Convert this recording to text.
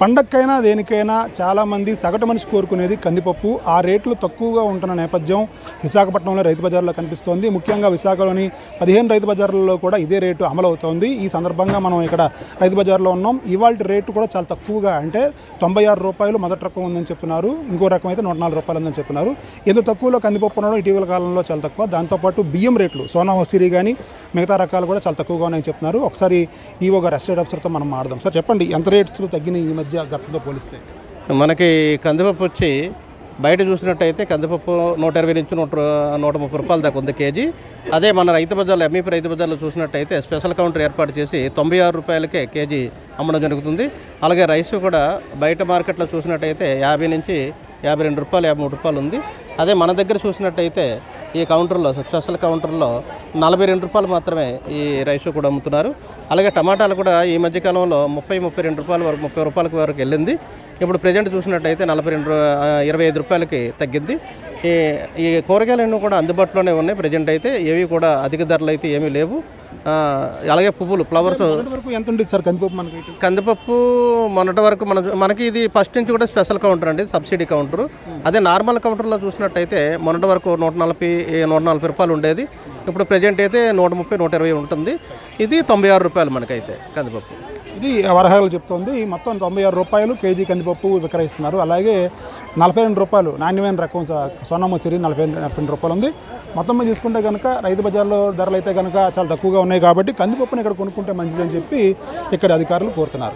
పండక్కైనా దేనికైనా చాలామంది సగటు మనిషి కోరుకునేది కందిపప్పు. ఆ రేట్లు తక్కువగా ఉంటున్న నేపథ్యం విశాఖపట్నంలో రైతు బజార్లో కనిపిస్తోంది. ముఖ్యంగా విశాఖలోని పదిహేను రైతు బజార్లలో కూడా ఇదే రేటు అమలవుతోంది. ఈ సందర్భంగా మనం ఇక్కడ రైతు బజార్లో ఉన్నాం. ఇవాళ రేటు కూడా చాలా తక్కువగా అంటే తొంభై ఆరు రూపాయలు మొదటి రకం ఉందని చెప్తున్నారు. ఇంకో రకం అయితే నూట నాలుగు రూపాయలు ఉందని చెప్తున్నారు. ఎంత తక్కువలో కందిపప్పు ఉండడం ఇటీవల కాలంలో చాలా తక్కువ. దాంతోపాటు బియ్యం రేట్లు సోనా మసూరి కానీ మిగతా రకాలు కూడా చాలా తక్కువగా ఉన్నాయని చెప్తున్నారు. ఒకసారి ఈవో గారు ఎస్టేట్ ఆఫీసర్తో మనం మాడదాం సార్ చెప్పండి ఎంత రేట్స్ తగ్గినాయి ఈ మధ్య? గతంతో పోలిస్తే? మనకి కందిపప్పు వచ్చి బయట చూసినట్టయితే కందిపప్పు నూట ఇరవై నుంచి నూట నూట ముప్పై రూపాయల దాకా ఉంది కేజీ. అదే మన రైతు బజార్లో ఎంఈపీ రైతు బజార్లో చూసినట్టయితే స్పెషల్ కౌంటర్ ఏర్పాటు చేసి తొంభై ఆరు రూపాయలకే కేజీ అమ్మడం జరుగుతుంది. అలాగే రైస్ కూడా బయట మార్కెట్లో చూసినట్టయితే యాభై నుంచి యాభై రెండు రూపాయలు యాభై మూడు రూపాయలు ఉంది. అదే మన దగ్గర చూసినట్టయితే ఈ కౌంటర్లో స్పెషల్ కౌంటర్లో నలభై రెండు రూపాయలు మాత్రమే ఈ రైస్ కూడా అమ్ముతున్నారు. అలాగే టమాటాలు కూడా ఈ మధ్యకాలంలో ముప్పై ముప్పై రెండు రూపాయల వరకు ముప్పై రూపాయల వరకు వెళ్ళింది. ఇప్పుడు ప్రజెంట్ చూసినట్టయితే నలభై రెండు ఇరవై ఐదు రూపాయలకి తగ్గింది. ఈ ఈ కూరగాయలన్నీ కూడా అందుబాటులోనే ఉన్నాయి. ప్రజెంట్ అయితే ఏవి కూడా అధిక ధరలు అయితే ఏమీ లేవు. అలాగే పువ్వులు ఫ్లవర్స్. ఎంత ఉండేది సార్ కందిపప్పు మనకి? కందిపప్పు మొన్నటి వరకు మన మనకి ఇది ఫస్ట్ నుంచి కూడా స్పెషల్ కౌంటర్ అండి సబ్సిడీ కౌంటర్. అదే నార్మల్ కౌంటర్లో చూసినట్టయితే మొన్నటి వరకు నూట నలభై నూట నలభై రూపాయలు ఉండేది. ఇప్పుడు ప్రజెంట్ అయితే నూట ముప్పై నూట ఇరవై ఉంటుంది. ఇది తొంభై ఆరు రూపాయలు మనకైతే కందిపప్పు. ఇది వరహాలు చెప్తోంది. మొత్తం తొంభై ఆరు రూపాయలు కేజీ కందిపప్పు విక్రయిస్తున్నారు. అలాగే నలభై రెండు రూపాయలు నాణ్యమైన రకం స- సోనా నలభై నలభై రెండు రూపాయలు ఉంది. మొత్తం మీద తీసుకుంటే కనుక రైతు బజార్లో ధరలు అయితే కనుక చాలా తక్కువగా ఉన్నాయి కాబట్టి కందిపప్పును ఇక్కడ కొనుక్కుంటే మంచిదని చెప్పి ఇక్కడ అధికారులు కోరుతున్నారు.